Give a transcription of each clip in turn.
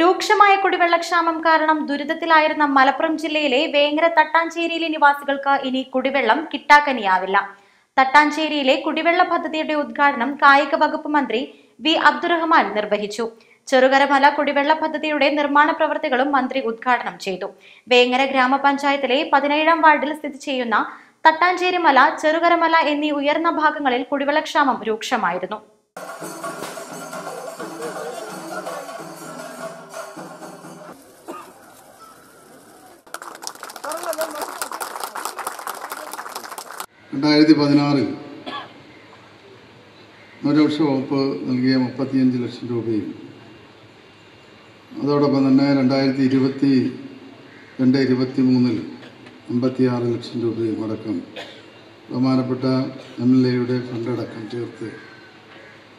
രൂക്ഷമായ കുടിവെള്ളക്ഷാമം കാരണം ദുരിതത്തിലായിരുന്ന മലപ്പുറം ജില്ലയിലെ വേങ്ങര തട്ടാഞ്ചേരിയിലെ നിവാസികൾക്ക് ഇനി കുടിവെള്ളം കിട്ടാക്കനിയാവില്ല. തട്ടാഞ്ചേരിയിലെ കുടിവെള്ള പദ്ധതിയുടെ ഉദ്ഘാടനം കായിക വകുപ്പ് മന്ത്രി വി. അബ്ദുറഹ്മാൻ നിർവഹിച്ചു. ചെറുകരമല കുടിവെള്ള പദ്ധതിയുടെ നിർമ്മാണ പ്രവൃത്തികളും മന്ത്രി ഉദ്ഘാടനം ചെയ്തു. വേങ്ങര ഗ്രാമപഞ്ചായത്തിലെ പതിനേഴാം വാർഡിൽ സ്ഥിതി ചെയ്യുന്ന തട്ടാഞ്ചേരി മല ചെറുകരമല എന്നീ ഉയർന്ന ഭാഗങ്ങളിൽ കുടിവെള്ളക്ഷാമം രൂക്ഷമായിരുന്നു. രണ്ടായിരത്തി പതിനാറിൽ ന്യൂനപക്ഷ വകുപ്പ് നൽകിയ മുപ്പത്തിയഞ്ച് ലക്ഷം രൂപയും അതോടൊപ്പം തന്നെ രണ്ടായിരത്തി ഇരുപത്തി രണ്ട് ഇരുപത്തി മൂന്നിൽ അമ്പത്തിയാറ് ലക്ഷം രൂപയും അടക്കം ബഹുമാനപ്പെട്ട എം എൽ എയുടെ ഫണ്ടടക്കം ചേർത്ത്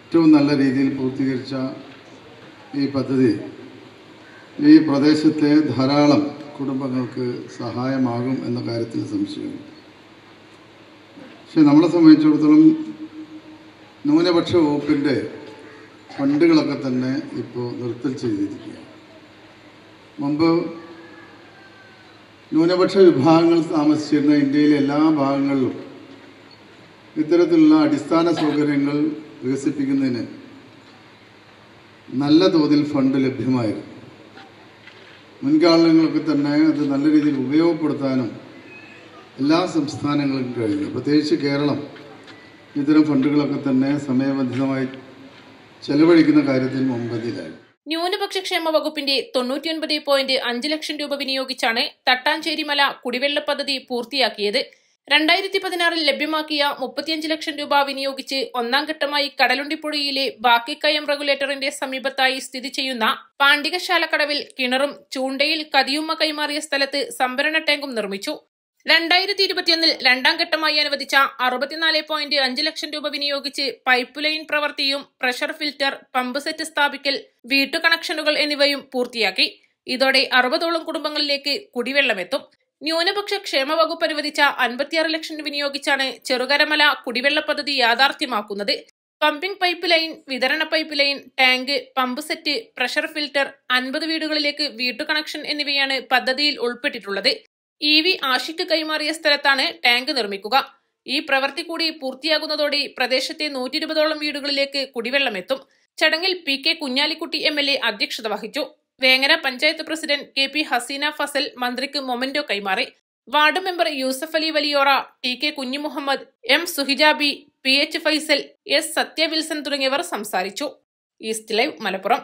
ഏറ്റവും നല്ല രീതിയിൽ പൂർത്തീകരിച്ച ഈ പദ്ധതി ഈ പ്രദേശത്തെ ധാരാളം കുടുംബങ്ങൾക്ക് സഹായമാകും എന്ന കാര്യത്തിൽ സംശയമില്ല പക്ഷെ നമ്മളെ സംബന്ധിച്ചിടത്തോളം ന്യൂനപക്ഷ വകുപ്പിന്റെ ഫണ്ടുകളൊക്കെ തന്നെ ഇപ്പോൾ നിർത്തൽ ചെയ്തിരിക്കുക മുമ്പ് ന്യൂനപക്ഷ വിഭാഗങ്ങൾ താമസിച്ചിരുന്ന ഇന്ത്യയിലെ എല്ലാ ഭാഗങ്ങളിലും ഇത്തരത്തിലുള്ള അടിസ്ഥാന സൗകര്യങ്ങൾ വികസിപ്പിക്കുന്നതിന് നല്ല തോതിൽ ഫണ്ട് ലഭ്യമായിരുന്നു. മുൻകാലങ്ങളൊക്കെ തന്നെ അത് നല്ല രീതിയിൽ ഉപയോഗപ്പെടുത്താനും എല്ലാ സംസ്ഥാനങ്ങൾക്കും കഴിഞ്ഞു. പ്രത്യേകിച്ച് കേരളം. ഇത്തരം ഫണ്ടുകളൊക്കെ തന്നെ സമയബന്ധിതമായി ചെലവഴിക്കുന്ന കാര്യത്തിൽ മുമ്പതിലായി ന്യൂനപക്ഷ ക്ഷേമ വകുപ്പിന്റെ തൊണ്ണൂറ്റിയൊൻപത് പോയിന്റ് അഞ്ച് ലക്ഷം രൂപ വിനിയോഗിച്ചാണ് തട്ടാഞ്ചേരിമല കുടിവെള്ള പദ്ധതി പൂർത്തിയാക്കിയത്. രണ്ടായിരത്തി പതിനാറിൽ ലഭ്യമാക്കിയ മുപ്പത്തിയഞ്ച് ലക്ഷം രൂപ വിനിയോഗിച്ച് ഒന്നാം ഘട്ടമായി കടലുണ്ടിപ്പുഴയിലെ ബാക്കിക്കയം റെഗുലേറ്ററിന്റെ സമീപത്തായി സ്ഥിതി ചെയ്യുന്ന പാണ്ഡികശാലക്കടവിൽ കിണറും ചൂണ്ടയിൽ കതിയുമ്മ കൈമാറിയ സ്ഥലത്ത് സംഭരണ ടാങ്കും നിർമ്മിച്ചു. രണ്ടായിരത്തി ഇരുപത്തിയൊന്നിൽ രണ്ടാം ഘട്ടമായി അനുവദിച്ച അറുപത്തിനാല് പോയിന്റ് അഞ്ച് ലക്ഷം രൂപ വിനിയോഗിച്ച് പൈപ്പ് ലൈൻ പ്രവൃത്തിയും പ്രഷർ ഫിൽറ്റർ പമ്പ് സെറ്റ് സ്ഥാപിക്കൽ വീട്ടു കണക്ഷനുകൾ എന്നിവയും പൂർത്തിയാക്കി. ഇതോടെ അറുപതോളം കുടുംബങ്ങളിലേക്ക് കുടിവെള്ളമെത്തും. ന്യൂനപക്ഷ ക്ഷേമ വകുപ്പ് അനുവദിച്ച അൻപത്തിയാറ് ലക്ഷം വിനിയോഗിച്ചാണ് ചെറുകരമല കുടിവെള്ള പദ്ധതി യാഥാർത്ഥ്യമാക്കുന്നത്. പമ്പിംഗ് പൈപ്പ് ലൈൻ വിതരണ pipe line tank pump set pressure filter അൻപത് വീടുകളിലേക്ക് വീട്ടു കണക്ഷൻ എന്നിവയാണ് പദ്ധതിയിൽ ഉൾപ്പെട്ടിട്ടുള്ളത്. ഇ വി ആഷിക്ക് കൈമാറിയ സ്ഥലത്താണ് ടാങ്ക് നിർമ്മിക്കുക. ഈ പ്രവൃത്തി കൂടി പൂർത്തിയാകുന്നതോടെ പ്രദേശത്തെ നൂറ്റി ഇരുപതോളം വീടുകളിലേക്ക് കുടിവെള്ളം എത്തും. ചടങ്ങിൽ P K Kunhalikutty M L A അധ്യക്ഷത വഹിച്ചു. Vengara panchayat president K P Haseena Fasal മന്ത്രിക്ക് മൊമെന്റോ കൈമാറി. Ward member Yusuf Ali Valiyora T K Kunhimuhammed M Suhijabi P H Faisal S Sathya Wilson തുടങ്ങിയവർ സംസാരിച്ചു. East live Malappuram.